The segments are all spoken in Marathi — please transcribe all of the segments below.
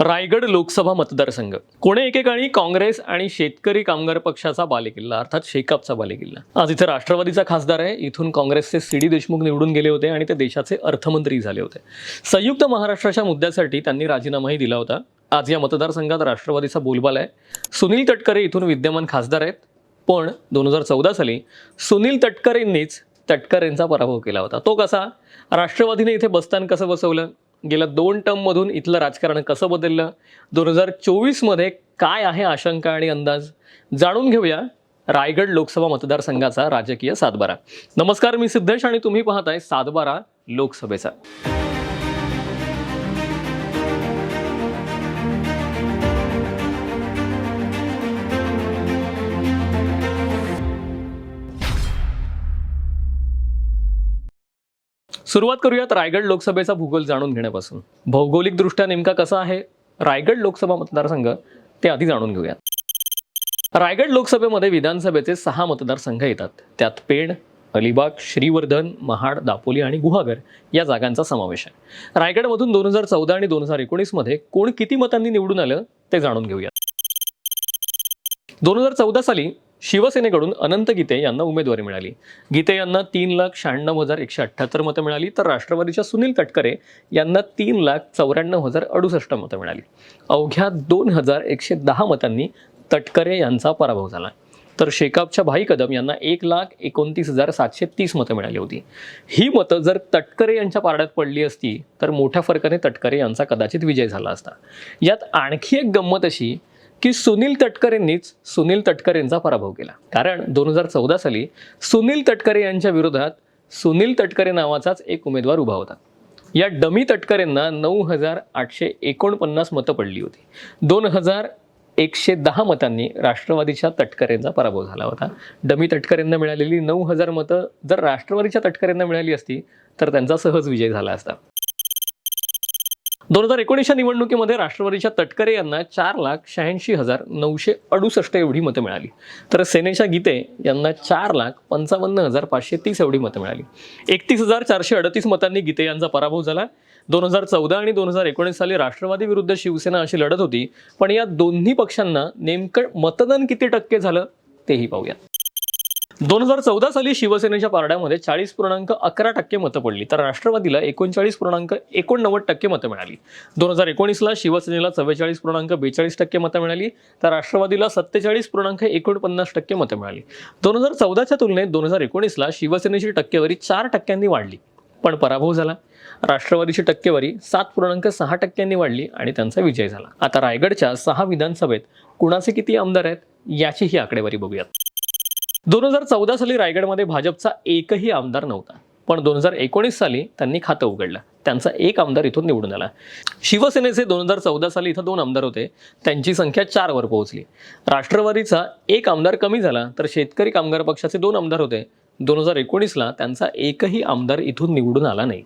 रायगड लोकसभा मतदारसंघ. कोणे एकेकाळी काँग्रेस आणि शेतकरी कामगार पक्षाचा बालेकिल्ला अर्थात शेकापचा बालेकिल्ला. आज इथं राष्ट्रवादीचा खासदार आहे. इथून काँग्रेसचे सी डी देशमुख निवडून गेले होते आणि ते देशाचे अर्थमंत्री झाले होते. संयुक्त महाराष्ट्राच्या मुद्द्यासाठी त्यांनी राजीनामाही दिला होता. आज या मतदारसंघात राष्ट्रवादीचा बोलबाला आहे. सुनील तटकरे इथून विद्यमान खासदार आहेत. पण दोन हजार चौदा साली सुनील तटकरेंनीच तटकरेंचा पराभव केला होता. तो कसा? राष्ट्रवादीने इथे बस्तान कसं बसवलं? गेल्या दोन टर्ममधून इथलं राजकारण कसं बदललं? दोन हजार चोवीसमध्ये काय आहे आशंका आणि अंदाज? जाणून घेऊया रायगड लोकसभा मतदारसंघाचा राजकीय सातबारा. नमस्कार मी सिद्धेश आणि तुम्ही पाहताय सातबारा लोकसभेचा. सुरुवात करूयात रायगड लोकसभेचा भूगोल जाणून घेण्यापासून. भौगोलिकदृष्ट्या नेमका कसा आहे? रायगड लोकसभा मतदारसंघ ते आधी जाणून घेऊयात. रायगड लोकसभेमध्ये विधानसभेचे सहा मतदारसंघ येतात. त्यात पेण अलिबाग श्रीवर्धन महाड दापोली आणि गुहागर या जागांचा समावेश आहे. रायगडमधून दोन हजार चौदा आणि दोन हजार एकोणीसमध्ये कोण किती मतांनी निवडून आलं ते जाणून घेऊयात. दोन हजार चौदा साली शिवसेनेकडून अनंत गीते यांना उमेदवारी मिळाली. गीते यांना तीन लाख शहाण्णव हजार एकशे अठ्ठ्याहत्तर मतं मिळाली तर राष्ट्रवादीच्या सुनील तटकरे यांना तीन लाख चौऱ्याण्णव हजार अडुसष्ट मतं मिळाली. अवघ्या दोन हजार एकशे दहा मतांनी तटकरे यांचा पराभव झाला. तर शेकापच्या भाई कदम यांना एक लाख एकोणतीस हजार सातशे तीस मतं मिळाली होती. ही मतं जर तटकरे यांच्या पारड्यात पडली असती तर मोठ्या फरकाने तटकरे यांचा कदाचित विजय झाला असता. यात आणखी एक गंमत अशी की सुनील तटकरेंनीच सुनील तटकरेंचा पराभव केला. कारण दोन हजार चौदा साली सुनील तटकरे यांच्या विरोधात सुनील तटकरे नावाचाच एक उमेदवार उभा होता. या डमी तटकरेंना नऊ हजार आठशे एकोणपन्नास मतं पडली होती. दोन हजार एकशे दहा मतांनी राष्ट्रवादीच्या तटकरेंचा पराभव झाला होता. डमी तटकरेंना मिळालेली नऊ हजार मतं जर राष्ट्रवादीच्या तटकरेंना मिळाली असती तर त्यांचा सहज विजय झाला असता. दोन हजार एकोणीसच्या निवडणुकीमध्ये राष्ट्रवादीच्या तटकरे यांना चार लाख शहाऐंशी हजार नऊशे अडुसष्ट एवढी मतं मिळाली. तर सेनेच्या गीते यांना चार लाख पंचावन्न हजार पाचशे तीस एवढी मतं मिळाली. एकतीस हजार चारशे अडतीस मतांनी गीते यांचा पराभव झाला. दोन हजार चौदा आणि दोन हजार एकोणीस साली राष्ट्रवादी विरुद्ध शिवसेना अशी लढत होती. पण या दोन्ही पक्षांना नेमकं मतदान किती टक्के झालं तेही पाहूयात. दोन हजार चौदा साली शिवसेनेच्या पारड्यामध्ये चाळीस पूर्णांक अकरा टक्के मतं पडली. तर राष्ट्रवादीला एकोणचाळीस पूर्णांक एकोणनव्वद टक्के मतं मिळाली. दोन हजार एकोणीसला शिवसेनेला चव्वेचाळीस पूर्णांक बेचाळीस टक्के मतं मिळाली. तर राष्ट्रवादीला सत्तेचाळीस पूर्णांक एकोणपन्नास टक्के मतं मिळाली. दोन हजार चौदाच्या तुलनेत दोन हजार एकोणीसला शिवसेनेची टक्केवारी चार टक्क्यांनी वाढली. पण पराभव झाला. राष्ट्रवादीची टक्केवारी सात पूर्णांक सहा टक्क्यांनी वाढली आणि त्यांचा विजय झाला. आता रायगडच्या सहा विधानसभेत कुणाचे किती आमदार आहेत याचीही आकडेवारी बघूयात. दोन हजार चौदा साली रायगडमध्ये भाजपचा एकही आमदार नव्हता. पण दोन हजार एकोणीस साली त्यांनी खातं उघडलं. त्यांचा एक आमदार इथून निवडून आला. शिवसेनेचे दोन हजार चौदा साली इथं दोन आमदार होते. त्यांची संख्या चारवर पोहोचली. राष्ट्रवादीचा एक आमदार कमी झाला तर शेतकरी कामगार पक्षाचे दोन आमदार होते. दोन हजार एकोणीसला त्यांचा एकही आमदार इथून निवडून आला नाही.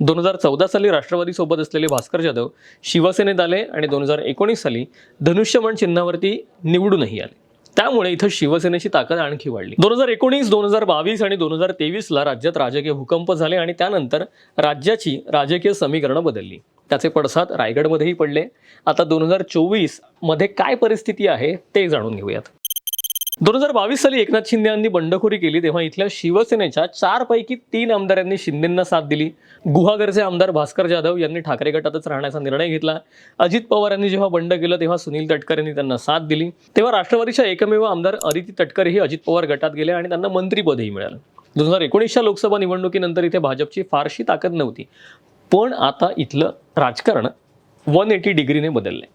दोन हजार चौदा साली राष्ट्रवादीसोबत असलेले भास्कर जाधव शिवसेनेत आले आणि दोन हजार एकोणीस साली धनुष्यमण चिन्हावरती निवडूनही आले. त्यामुळे इथं शिवसेनेची ताकद आणखी वाढली. दोन हजार एकोणीस दोन हजार बावीस आणि दोन हजार तेवीसला राज्यात राजकीय भूकंप झाले आणि त्यानंतर राज्याची राजकीय समीकरणं बदलली. त्याचे पडसाद रायगडमध्येही पडले. आता दोन हजार चोवीसमध्ये काय परिस्थिती आहे ते जाणून घेऊयात. दोन हजार बावीस साली एकनाथ शिंदे यांनी बंडखोरी केली तेव्हा इथल्या शिवसेनेच्या चारपैकी तीन आमदारांनी शिंदेंना साथ दिली. गुहागरचे आमदार भास्कर जाधव यांनी ठाकरे गटातच राहण्याचा निर्णय घेतला. अजित पवार यांनी जेव्हा बंड केलं तेव्हा सुनील तटकर यांनी त्यांना साथ दिली. तेव्हा राष्ट्रवादीच्या एकमेव आमदार अदिती तटकरही अजित पवार गटात गेले आणि त्यांना मंत्रीपदही मिळालं. दोन हजार एकोणीसच्या लोकसभा निवडणुकीनंतर इथे भाजपची फारशी ताकद नव्हती. पण आता इथलं राजकारण वन एटी डिग्रीने बदललंय.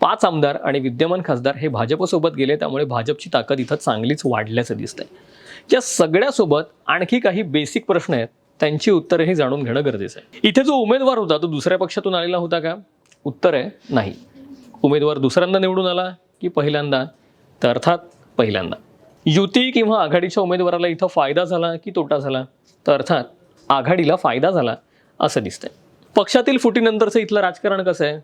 पाच आमदार आणि विद्यमान खासदार हे भाजपसोबत गेले त्यामुळे भाजपची ताकद इथं चांगलीच वाढल्याचं दिसतंय. या सगळ्यासोबत आणखी काही बेसिक प्रश्न आहेत त्यांची उत्तरंही जाणून घेणं गरजेचं आहे. इथे जो उमेदवार होता तो दुसऱ्या पक्षातून आलेला होता का? उत्तर आहे नाही. उमेदवार दुसऱ्यांदा निवडून आला की पहिल्यांदा? तर अर्थात पहिल्यांदा. युती किंवा आघाडीच्या उमेदवाराला इथं फायदा झाला की तोटा झाला? तर अर्थात आघाडीला फायदा झाला असं दिसतंय. पक्षातील फुटीनंतरचं इथलं राजकारण कसं आहे?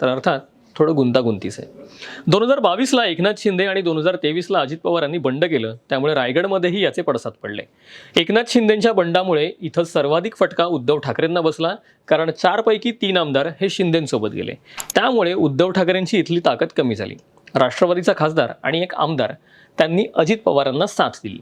तर अर्थात थोडं गुंतागुंतीचं आहे. दोन हजार बावीसला एकनाथ शिंदे आणि दोन हजार तेवीसला अजित पवारांनी बंड केलं त्यामुळे रायगडमध्येही याचे पडसाद पडले. एकनाथ शिंदेच्या बंडामुळे इथं सर्वाधिक फटका उद्धव ठाकरेंना बसला कारण चारपैकी तीन आमदार हे शिंदेंसोबत गेले. त्यामुळे उद्धव ठाकरेंची इथली ताकद कमी झाली. राष्ट्रवादीचा खासदार आणि एक आमदार त्यांनी अजित पवारांना साथ दिली.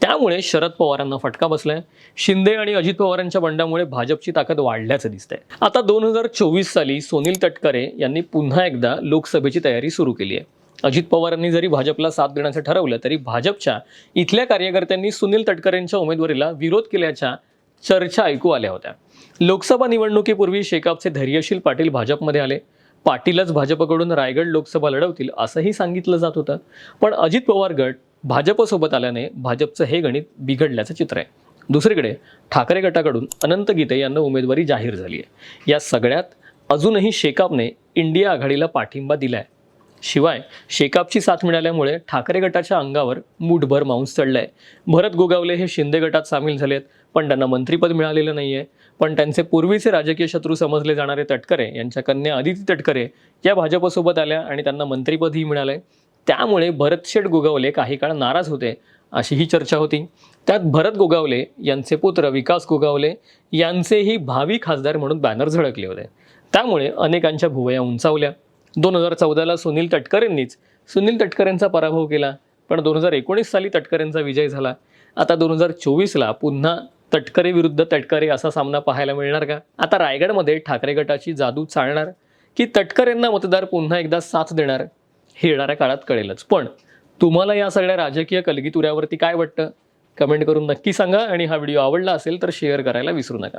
त्यामुळे शरद पवारांना फटका बसलाय. शिंदे आणि अजित पवारांच्या बंडामुळे भाजपची ताकद वाढल्याचं दिसतंय. आता दोन हजार चोवीस साली सोनील तटकरे यांनी पुन्हा एकदा लोकसभेची तयारी सुरू केली आहे. अजित पवारांनी जरी भाजपला साथ देण्याचं ठरवलं तरी भाजपच्या इथल्या कार्यकर्त्यांनी सुनील तटकरेंच्या उमेदवारीला विरोध केल्याच्या चर्चा ऐकू आल्या होत्या. लोकसभा निवडणुकीपूर्वी शेकापचे धैर्यशील पाटील भाजपमध्ये आले. पाटीलच भाजपकडून रायगड लोकसभा लढवतील असंही सांगितलं जात होतं. पण अजित पवार गट भाजपसोबत आल्याने भाजपचं हे गणित बिघडल्याचं चित्र आहे. दुसरीकडे ठाकरे गटाकडून अनंत गीते यांना उमेदवारी जाहीर झाली आहे या सगळ्यात अजूनही शेकापने इंडिया आघाडीला पाठिंबा दिला आहे शिवाय शेकापची साथ मिळाल्यामुळे ठाकरे गटाच्या अंगावर मूठभर मांस चढलाय. भरत गोगावले हे शिंदे गटात सामील झालेत पण त्यांना मंत्रीपद मिळालेलं नाही आहे पण त्यांचे पूर्वीचे राजकीय शत्रू समजले जाणारे तटकरे यांच्या कन्या अदिती तटकरे या भाजपसोबत आल्या आणि त्यांना मंत्रीपदही मिळालं आहे त्यामुळे भरतशेठ गोगावले काही काळ नाराज होते अशी ही चर्चा होती. त्यात भरत गोगावले यांचे पुत्र विकास गोगावले यांचेही भावी खासदार म्हणून बॅनर झळकले होते. त्यामुळे अनेकांच्या भुवया उंचावल्या. दोन हजार चौदाला सुनील तटकरेंनीच सुनील तटकरेंचा पराभव केला पण दोन हजार एकोणीस साली तटकरेंचा विजय झाला. आता दोन हजार चोवीसला पुन्हा तटकरे विरुद्ध तटकरे असा सामना पाहायला मिळणार का? आता रायगडमध्ये ठाकरे गटाची जादू चालणार. की तटकरेंना मतदार पुन्हा एकदा साथ देणार? हे येणाऱ्या काळात कळेलच. पण तुम्हाला या सगळ्या राजकीय कलगीतुऱ्यावरती काय वाटतं? कमेंट करून नक्की सांगा आणि हा व्हिडिओ आवडला असेल तर शेअर करायला विसरू नका.